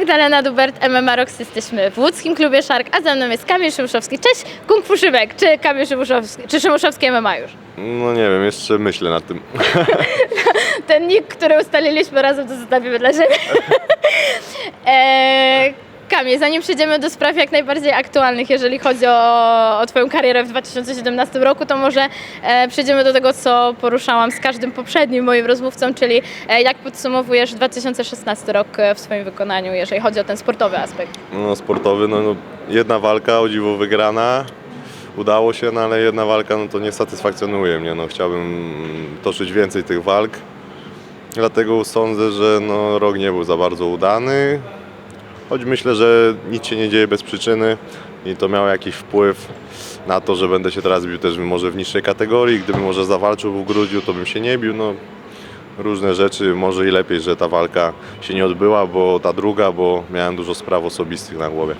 Magdalena Dubert, MMA Rocks. Jesteśmy w łódzkim klubie Shark, a ze mną jest Kamil Szymuszowski. Cześć, Kung Fu Szybek, czy Kamil Szymuszowski, czy Szymuszowski MMA już? No nie wiem, jeszcze myślę nad tym. Ten nick, który ustaliliśmy razem, to zostawimy dla siebie. eee, Kamil, zanim przejdziemy do spraw jak najbardziej aktualnych, jeżeli chodzi o, o Twoją karierę w 2017 roku, to może e, przejdziemy do tego, co poruszałam z każdym poprzednim moim rozmówcą, czyli e, jak podsumowujesz 2016 rok e, w swoim wykonaniu, jeżeli chodzi o ten sportowy aspekt? No sportowy, no, no jedna walka, o dziwo wygrana. Udało się, no ale jedna walka no to nie satysfakcjonuje mnie. No, chciałbym toczyć więcej tych walk. Dlatego sądzę, że no, rok nie był za bardzo udany. Choć myślę, że nic się nie dzieje bez przyczyny i to miało jakiś wpływ na to, że będę się teraz bił też może w niższej kategorii. Gdybym może zawalczył w Grudziu, to bym się nie bił. No, różne rzeczy, może i lepiej, że ta walka się nie odbyła, bo ta druga, bo miałem dużo spraw osobistych na głowie.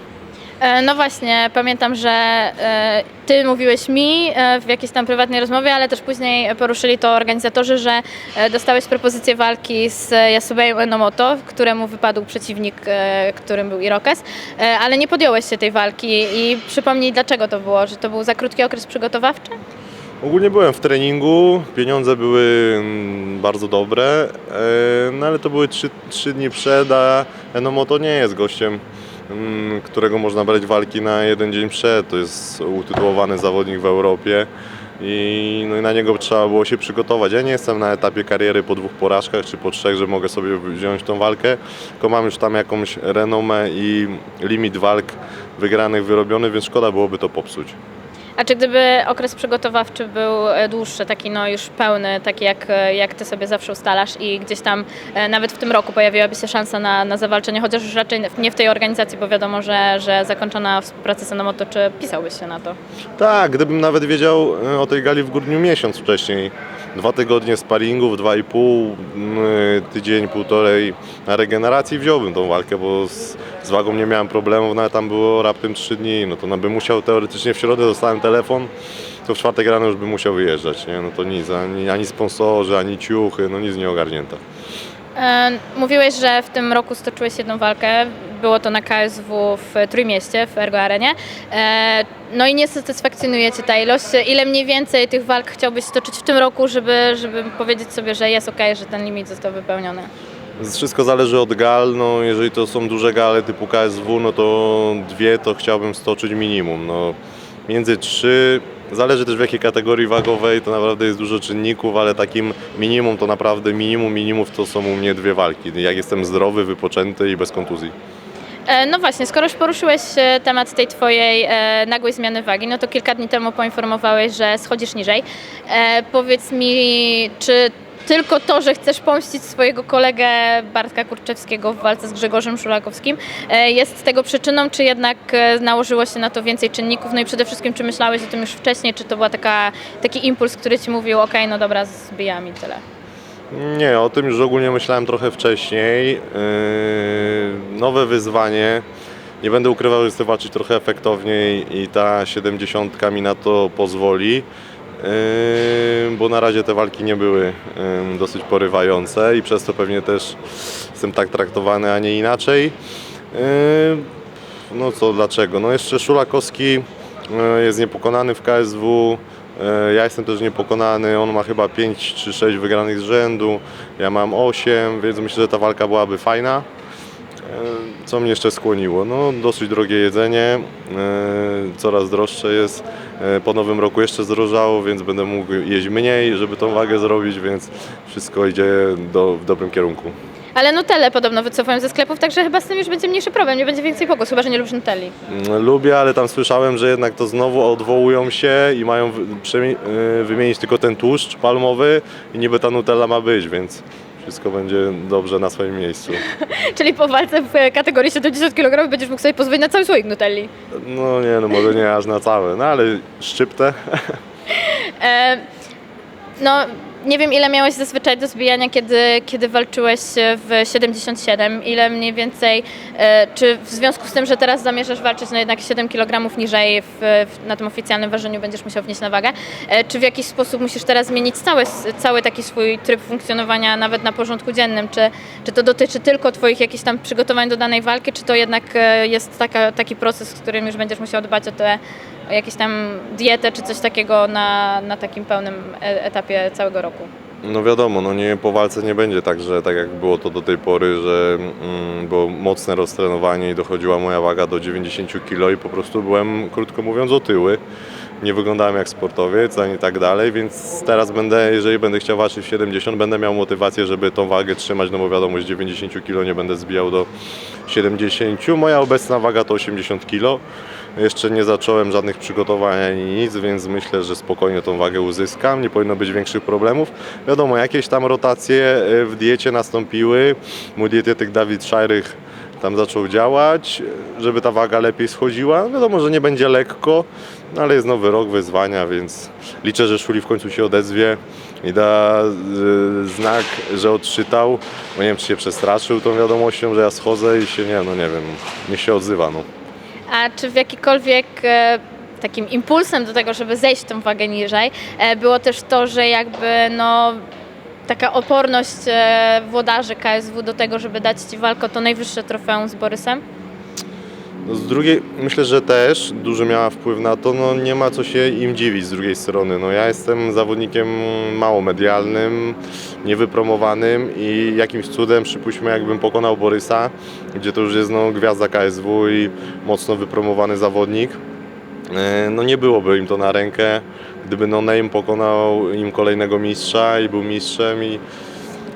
E, No właśnie, pamiętam, że e, ty mówiłeś mi e, w jakiejś tam prywatnej rozmowie, ale też później poruszyli to organizatorzy, że dostałeś propozycję walki z Yasubeją Enomoto, któremu wypadł przeciwnik, którym był Irokes, ale nie podjąłeś się tej walki i przypomnij dlaczego to było, że to był za krótki okres przygotowawczy? Ogólnie byłem w treningu, pieniądze były mm, bardzo dobre, no ale to były trzy, trzy dni przed, a Enomoto nie jest gościem, którego można brać walki na jeden dzień przed. To jest utytułowany zawodnik w Europie i, no i na niego trzeba było się przygotować. Ja nie jestem na etapie kariery po dwóch porażkach czy po trzech, że mogę sobie wziąć tą walkę, tylko mam już tam jakąś renomę i limit walk wygranych wyrobiony, więc szkoda byłoby to popsuć. A czy gdyby okres przygotowawczy był e, dłuższy, taki no już pełny, taki jak, e, jak ty sobie zawsze ustalasz i gdzieś tam e, nawet w tym roku pojawiłaby się szansa na, na zawalczenie, chociaż już raczej nie w tej organizacji, bo wiadomo, że, że zakończona współpraca z Enomoto, czy pisałbyś się na to? Tak, gdybym nawet wiedział o tej gali w grudniu miesiąc wcześniej. Dwa tygodnie sparingów, dwa i pół, tydzień, półtorej na regeneracji wziąłbym tą walkę, bo z, z wagą nie miałem problemów, nawet tam było raptem trzy dni, no to no, bym musiał teoretycznie w środę dostałem telefon, to w czwartek rano już bym musiał wyjeżdżać, nie? No to nic, ani, ani sponsorzy, ani ciuchy, no nic nie ogarnięte. E, Mówiłeś, że w tym roku stoczyłeś jedną walkę. Było to na KSW w Trójmieście, w Ergo Arenie. E, No i nie satysfakcjonuje Cię ta ilość. Ile mniej więcej tych walk chciałbyś stoczyć w tym roku, żeby, żeby powiedzieć sobie, że jest ok, że ten limit został wypełniony? Wszystko zależy od gal, no jeżeli to są duże gale typu KSW, no to dwie to chciałbym stoczyć minimum. No, między trzy, zależy też w jakiej kategorii wagowej, to naprawdę jest dużo czynników, ale takim minimum to naprawdę minimum minimów to są u mnie dwie walki. Jak jestem zdrowy, wypoczęty i bez kontuzji. E, No właśnie, skoro już poruszyłeś e, temat tej Twojej e, nagłej zmiany wagi, no to kilka dni temu poinformowałeś, że schodzisz niżej. Powiedz mi, czy tylko to, że chcesz pomścić swojego kolegę Bartka Kurczewskiego w walce z Grzegorzem Szulakowskim e, jest tego przyczyną, czy jednak e, nałożyło się na to więcej czynników? No i przede wszystkim, czy myślałeś o tym już wcześniej, czy to taka, taki impuls, który Ci mówił, ok, no dobra, zbijam i tyle. Nie, o tym już ogólnie myślałem trochę wcześniej. Yy, nowe wyzwanie. Nie będę ukrywał, że chcę walczyć trochę efektowniej i ta 70 mi na to pozwoli. Bo na razie te walki nie były dosyć porywające i przez to pewnie też jestem tak traktowany, a nie inaczej. No co, dlaczego? No jeszcze Szulakowski yy, jest niepokonany w KSW. E, Ja jestem też niepokonany, on ma chyba 5 czy 6 wygranych z rzędu, ja mam 8, więc myślę, że ta walka byłaby fajna. Co mnie jeszcze skłoniło? No, dosyć drogie jedzenie, coraz droższe jest. E, Po nowym roku jeszcze zdrożało, więc będę mógł jeść mniej, żeby tą wagę zrobić, więc wszystko idzie do, w dobrym kierunku. Ale Nutelle podobno wycofują ze sklepów, także chyba z tym już będzie mniejszy problem, nie będzie więcej pokus, chyba że nie lubisz Nutelli. Mm, Lubię, ale tam słyszałem, że jednak to znowu odwołują się i mają y, wymienić tylko ten tłuszcz palmowy i niby ta Nutella ma być, więc wszystko będzie dobrze na swoim miejscu. Czyli po walce w e, kategorii 70 kg będziesz mógł sobie pozwolić na cały słoik Nutelli. No nie, no może nie aż na całe, no ale szczyptę. E, no, nie wiem ile miałeś zazwyczaj do zbijania, kiedy, kiedy walczyłeś w 77, ile mniej więcej, e, czy w związku z tym, że teraz zamierzasz walczyć no jednak 7 kg niżej w, w, na tym oficjalnym ważeniu będziesz musiał wnieść na wagę, e, czy w jakiś sposób musisz teraz zmienić cały, cały taki swój tryb funkcjonowania nawet na porządku dziennym, czy, czy to dotyczy tylko Twoich jakichś tam przygotowań do danej walki, czy to jednak e, jest taka, taki proces, w którym już będziesz musiał dbać o te o jakieś tam dietę czy coś takiego na, na takim pełnym e- etapie całego roku. No wiadomo, no nie po walce nie będzie tak, że tak jak było to do tej pory, że mm, było mocne roztrenowanie i dochodziła moja waga do 90 kg i po prostu byłem, krótko mówiąc, otyły. Nie wyglądałem jak sportowiec ani tak dalej, więc teraz będę, jeżeli będę chciał walczyć w 70, będę miał motywację, żeby tą wagę trzymać, no bo wiadomo, z 90 kg nie będę zbijał do 70. Moja obecna waga to 80 kg. Jeszcze nie zacząłem żadnych przygotowań ani nic, więc myślę, że spokojnie tą wagę uzyskam. Nie powinno być większych problemów. Wiadomo, jakieś tam rotacje e, w diecie nastąpiły. Mój dietetyk Dawid Szajrych tam zaczął działać, żeby ta waga lepiej schodziła. Wiadomo, że nie będzie lekko, no ale jest nowy rok wyzwania, więc liczę, że Szuli w końcu się odezwie i da y, znak, że odczytał. Nie wiem, czy się przestraszył tą wiadomością, że ja schodzę i się, nie no nie wiem, niech się odzywa. No. A czy w jakikolwiek e, takim impulsem do tego, żeby zejść tą wagę niżej, e, było też to, że jakby no taka oporność e, włodarzy KSW do tego, żeby dać Ci walkę o to najwyższe trofeum z Borysem? No z drugiej, myślę, że też duży miała wpływ na to, no nie ma co się im dziwić z drugiej strony. No ja jestem zawodnikiem mało medialnym, niewypromowanym i jakimś cudem, przypuśćmy, jakbym pokonał Borysa, gdzie to już jest no, gwiazda KSW i mocno wypromowany zawodnik, no nie byłoby im to na rękę, gdyby no Name pokonał im kolejnego mistrza i był mistrzem i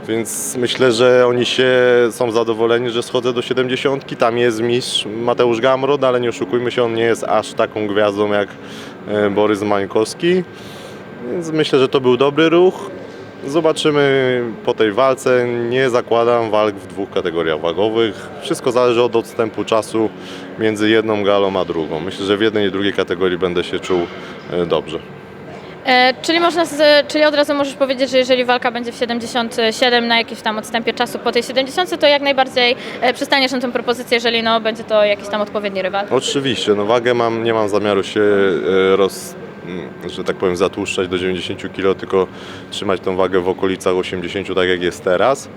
więc myślę, że oni się są zadowoleni, że schodzę do 70. Tam jest mistrz Mateusz Gamrod, ale nie oszukujmy się, on nie jest aż taką gwiazdą jak e, Borys Mańkowski. Więc myślę, że to był dobry ruch. Zobaczymy po tej walce. Nie zakładam walk w dwóch kategoriach wagowych. Wszystko zależy od odstępu czasu między jedną galą a drugą. Myślę, że w jednej i drugiej kategorii będę się czuł e, dobrze. E, czyli, można z, czyli od razu możesz powiedzieć, że jeżeli walka będzie w 77 na jakimś tam odstępie czasu po tej 70, to jak najbardziej e, przystaniesz na tę propozycję, jeżeli no, będzie to jakiś tam odpowiedni rywal. Oczywiście, no wagę mam, nie mam zamiaru się e, roz, że tak powiem zatłuszczać do 90 kg, tylko trzymać tą wagę w okolicach 80, tak jak jest teraz.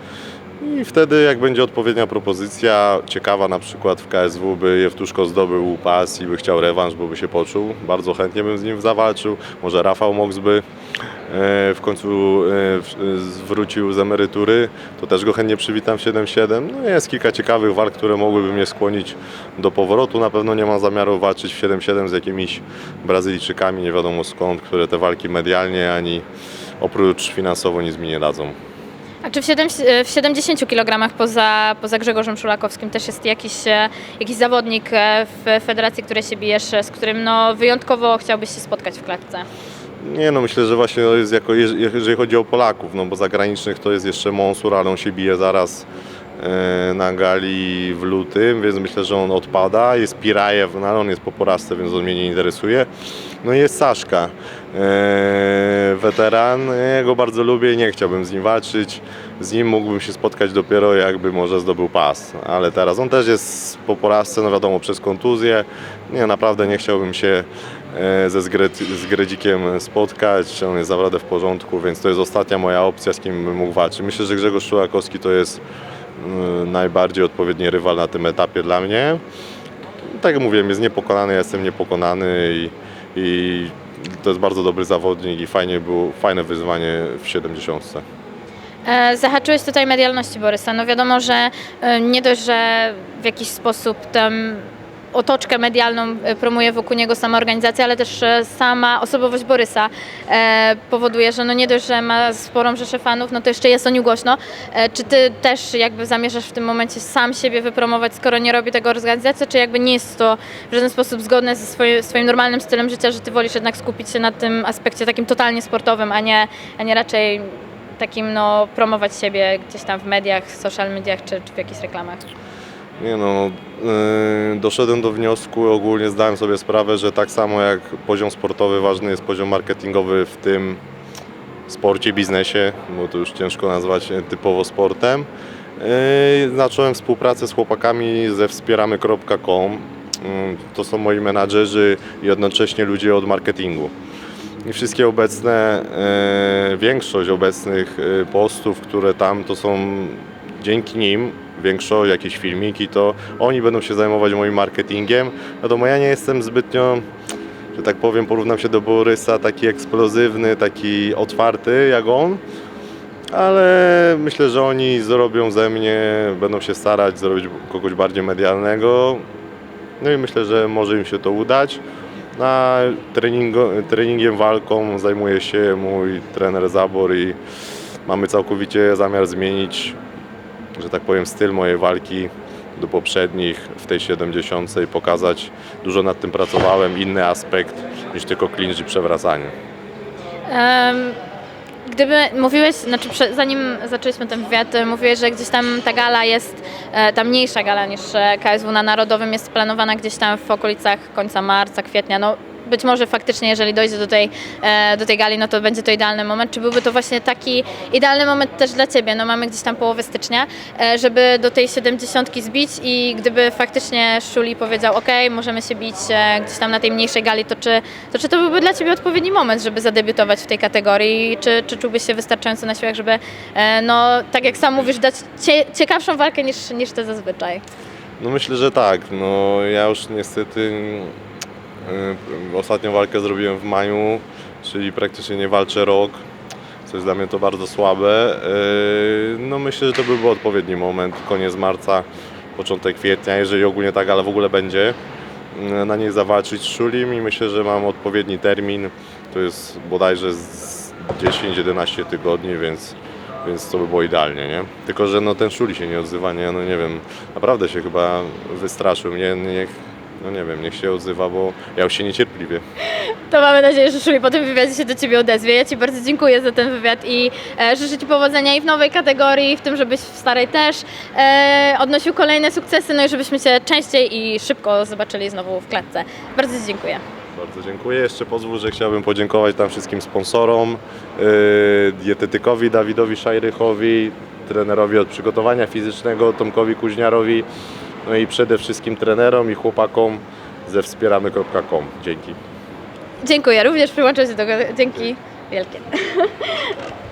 I wtedy jak będzie odpowiednia propozycja, ciekawa na przykład w KSW, by Jewtuszko zdobył pas i by chciał rewanż, bo by się poczuł, bardzo chętnie bym z nim zawalczył. Może Rafał Mox by e, w końcu e, w- zwrócił z emerytury, to też go chętnie przywitam w 7-7. No jest kilka ciekawych walk, które mogłyby mnie skłonić do powrotu. Na pewno nie mam zamiaru walczyć w 7-7 z jakimiś Brazylijczykami, nie wiadomo skąd, które te walki medialnie ani oprócz finansowo nic mi nie dadzą. A czy w, 7, w 70 kg poza, poza Grzegorzem Szulakowskim też jest jakiś, e, jakiś zawodnik e, w federacji, której się bijesz, e, z którym no, wyjątkowo chciałbyś się spotkać w klatce? Nie no, myślę, że właśnie to jest jako, jeż- jeżeli chodzi o Polaków, no bo zagranicznych to jest jeszcze Monsur, ale on się bije zaraz e, na gali w lutym, więc myślę, że on odpada. Jest Pirajew, no ale on jest po porażce, więc on mnie nie interesuje. No i jest Saszka, e, weteran, ja go bardzo lubię nie chciałbym z nim walczyć. Z nim mógłbym się spotkać dopiero jakby może zdobył pas, ale teraz on też jest po porażce, no wiadomo, przez kontuzję. Nie, naprawdę nie chciałbym się ze Zgre- z Gredzikiem spotkać, on jest naprawdę w porządku, więc to jest ostatnia moja opcja, z kim bym mógł walczyć. Myślę, że Grzegorz Szulakowski to jest y, najbardziej odpowiedni rywal na tym etapie dla mnie. Tak jak mówiłem, jest niepokonany, ja jestem niepokonany i, i to jest bardzo dobry zawodnik i fajnie było, fajne wyzwanie w 70. E, Zahaczyłeś tutaj medialności Borysa. No wiadomo, że e, nie dość, że w jakiś sposób tam otoczkę medialną e, promuje wokół niego sama organizacja, ale też e, sama osobowość Borysa e, powoduje, że no nie dość, że ma sporą rzeszę fanów, no to jeszcze jest o nim głośno. Czy ty też jakby zamierzasz w tym momencie sam siebie wypromować, skoro nie robi tego organizacja, czy jakby nie jest to w żaden sposób zgodne ze swoim, swoim normalnym stylem życia, że ty wolisz jednak skupić się na tym aspekcie takim totalnie sportowym, a nie, a nie raczej takim no, promować siebie gdzieś tam w mediach, social mediach czy, czy w jakichś reklamach. Nie no, yy, doszedłem do wniosku, ogólnie zdałem sobie sprawę, że tak samo jak poziom sportowy, ważny jest poziom marketingowy w tym sporcie, biznesie, bo to już ciężko nazwać e, typowo sportem. Yy, Zacząłem współpracę z chłopakami ze wspieramy.com. Yy, To są moi menadżerzy i jednocześnie ludzie od marketingu. I wszystkie obecne, e, większość obecnych e, postów, które tam to są dzięki nim, większość jakieś filmiki, to oni będą się zajmować moim marketingiem. Wiadomo, ja nie jestem zbytnio, że tak powiem, porównam się do Borysa, taki eksplozywny, taki otwarty jak on, ale myślę, że oni zrobią ze mnie, będą się starać zrobić kogoś bardziej medialnego. No i myślę, że może im się to udać. A treningo, treningiem, walką zajmuje się mój trener Zabor i mamy całkowicie zamiar zmienić, że tak powiem, styl mojej walki do poprzednich w tej 70 i pokazać, dużo nad tym pracowałem, inny aspekt niż tylko clinch i przewracanie. Em, Gdyby mówiłeś, znaczy zanim zaczęliśmy ten wywiad, mówiłeś, że gdzieś tam ta gala jest, e, ta mniejsza gala niż e, KSW na Narodowym jest planowana gdzieś tam w okolicach końca marca, kwietnia. No, być może faktycznie, jeżeli dojdzie do tej, e, do tej gali, no to będzie to idealny moment. Czy byłby to właśnie taki idealny moment też dla Ciebie? No mamy gdzieś tam połowę stycznia, e, żeby do tej 70 zbić i gdyby faktycznie Szuli powiedział, ok, możemy się bić e, gdzieś tam na tej mniejszej gali, to czy to, czy to byłby dla Ciebie odpowiedni moment, żeby zadebiutować w tej kategorii? Czy, czy czułbyś się wystarczająco na siłach, żeby, no tak jak sam mówisz, dać cie, ciekawszą walkę niż, niż te zazwyczaj? No myślę, że tak. No ja już niestety ostatnią walkę zrobiłem w maju, czyli praktycznie nie walczę rok, co jest dla mnie to bardzo słabe. Y, No myślę, że to by był odpowiedni moment, koniec marca, początek kwietnia, jeżeli ogólnie tak, ale w ogóle będzie y, na niej zawalczyć z Szulim i myślę, że mam odpowiedni termin. To jest bodajże z 10-11 tygodni, więc więc to by było idealnie, nie? Tylko, że no ten Szuli się nie odzywa, nie? No nie wiem, naprawdę się chyba wystraszył, nie? Niech, no nie wiem, niech się odzywa, bo ja już się niecierpliwie. To mamy nadzieję, że Szuli po tym wywiadzie się do Ciebie odezwie. Ja Ci bardzo dziękuję za ten wywiad i e, życzę Ci powodzenia i w nowej kategorii, w tym, żebyś w starej też e, odnosił kolejne sukcesy, no i żebyśmy się częściej i szybko zobaczyli znowu w klatce. Bardzo Ci dziękuję. Bardzo dziękuję. Jeszcze pozwól, że chciałbym podziękować tam wszystkim sponsorom, yy, dietetykowi Dawidowi Szajrychowi, trenerowi od przygotowania fizycznego Tomkowi Kuźniarowi, no i przede wszystkim trenerom i chłopakom ze wspieramy.com. Dzięki. Dziękuję, również przyłączę się do tego. Dzięki wielkie.